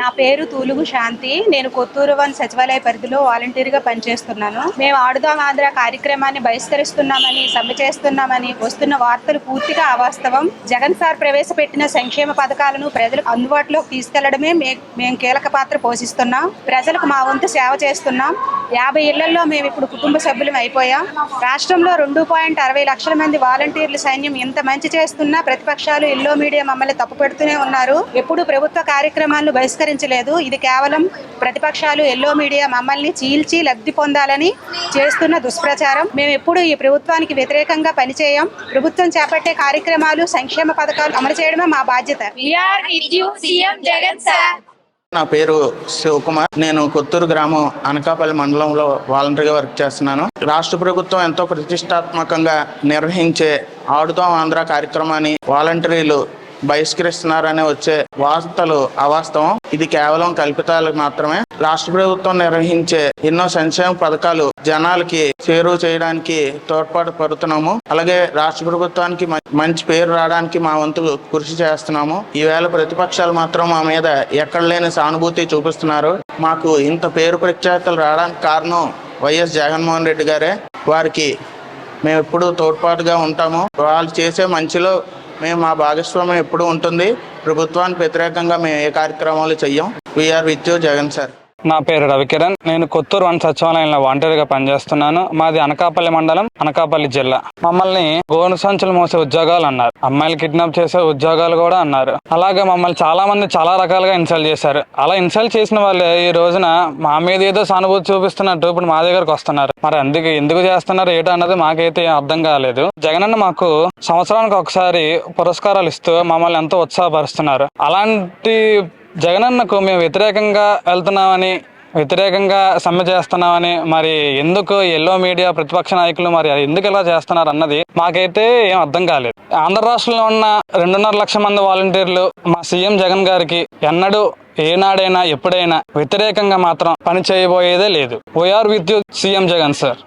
నా పేరు తూలుగు శాంతి. నేను కొత్తూరు వన్ సచివాలయ పరిధిలో వాలంటీర్గా పనిచేస్తున్నాను. మేము ఆడుదాం ఆంధ్ర కార్యక్రమాన్ని బహిష్కరిస్తున్నామని సమ్మె చేస్తున్నామని వస్తున్న వార్తలు పూర్తిగా అవాస్తవం. జగన్ సార్ ప్రవేశపెట్టిన సంక్షేమ పథకాలను ప్రజలకు అందుబాటులోకి తీసుకెళ్ళడమే మేము కీలక పాత్ర పోషిస్తున్నాం. ప్రజలకు మా వంతు సేవ చేస్తున్నాం. యాభై ఇళ్ళలో మేము ఇప్పుడు కుటుంబ సభ్యులం అయిపోయాం. రాష్ట్రంలో రెండు పాయింట్ అరవై లక్షల మంది వాలంటీర్లు సైన్యం ఇంత మంచి చేస్తున్నా ప్రతిపక్షాలు ఎల్లో మీడియా మమ్మల్ని తప్పు పెడుతూనే ఉన్నారు. ఎప్పుడు ప్రభుత్వ కార్యక్రమాలను బహిష్కరించలేదు. ఇది కేవలం ప్రతిపక్షాలు ఎల్లో మీడియా మమ్మల్ని చీల్చి లబ్ధి పొందాలని చేస్తున్న దుష్ప్రచారం. మేము ఎప్పుడు ఈ ప్రభుత్వానికి వ్యతిరేకంగా పనిచేయం. ప్రభుత్వం చేపట్టే కార్యక్రమాలు సంక్షేమ పథకాలు అమలు చేయడమే మా బాధ్యత. జగన్ సార్. నా పేరు శివకుమార్. నేను కొత్తూరు గ్రామం అనకాపల్లి మండలంలో వాలంటరీగా వర్క్ చేస్తున్నాను. రాష్ట్ర ప్రభుత్వం ఎంతో ప్రతిష్టాత్మకంగా నిర్వహించే ఆడుతాం ఆంధ్ర కార్యక్రమాన్ని వాలంటీర్లు బహిష్కరిస్తున్నారని వచ్చే వార్తలు అవాస్తవం. ఇది కేవలం కల్పితాలు మాత్రమే. రాష్ట్ర ప్రభుత్వం నిర్వహించే ఎన్నో సంక్షేమ పథకాలు జనాలకి చేరువ చేయడానికి తోడ్పాటు పడుతున్నాము. అలాగే రాష్ట్ర ప్రభుత్వానికి మంచి పేరు రావడానికి మా వంతు కృషి చేస్తున్నాము. ఈవేళ ప్రతిపక్షాలు మాత్రం మా మీద ఎక్కడ లేని సానుభూతి చూపిస్తున్నారు. మాకు ఇంత పేరు ప్రఖ్యాతలు రావడానికి కారణం వైఎస్ జగన్మోహన్ రెడ్డి గారే. వారికి మేము ఎప్పుడు తోడ్పాటుగా ఉంటాము. వాళ్ళు చేసే మంచిలో మేము మా భాగస్వామ్యం ఎప్పుడు ఉంటుంది. ప్రభుత్వానికి వ్యతిరేకంగా మేము ఏ కార్యక్రమాలు చెయ్యం. We are with Jagan sir. నా పేరు రవికిరణ్. నేను కొత్తూరు వన్ సచివాలయంలో వాంటరీగా పనిచేస్తున్నాను. మాది అనకాపల్లి మండలం అనకాపల్లి జిల్లా. మమ్మల్ని గోను సంచులు మోసే ఉద్యోగాలు అన్నారు. అమ్మాయిలు కిడ్నాప్ చేసే ఉద్యోగాలు కూడా అన్నారు. అలాగే మమ్మల్ని చాలా మంది చాలా రకాలుగా ఇన్సల్ట్ చేశారు. అలా ఇన్సల్ట్ చేసిన వాళ్ళే ఈ రోజున మా మీద ఏదో సానుభూతి చూపిస్తున్నట్టు ఇప్పుడు మా దగ్గరకు వస్తున్నారు. మరి అందుకు ఎందుకు చేస్తున్నారు ఏటో అన్నది మాకైతే అర్థం కాలేదు. జగనన్న మాకు సంవత్సరానికి ఒకసారి పురస్కారాలు ఇస్తూ మమ్మల్ని ఎంతో ఉత్సాహపరుస్తున్నారు. అలాంటి జగనన్నకు మేము వ్యతిరేకంగా వెళ్తున్నామని వ్యతిరేకంగా సమ్మె చేస్తున్నామని మరి ఎందుకు ఎల్లో మీడియా ప్రతిపక్ష నాయకులు మరి ఎందుకు ఇలా చేస్తున్నారు అన్నది మాకైతే ఏం అర్థం కాలేదు. ఆంధ్ర రాష్ట్రంలో ఉన్న రెండున్నర లక్షల మంది వాలంటీర్లు మా సీఎం జగన్ గారికి ఎన్నడూ ఏనాడైనా ఎప్పుడైనా వ్యతిరేకంగా మాత్రం పని చేయబోయేదే లేదు. We are with you CM Jagan sir.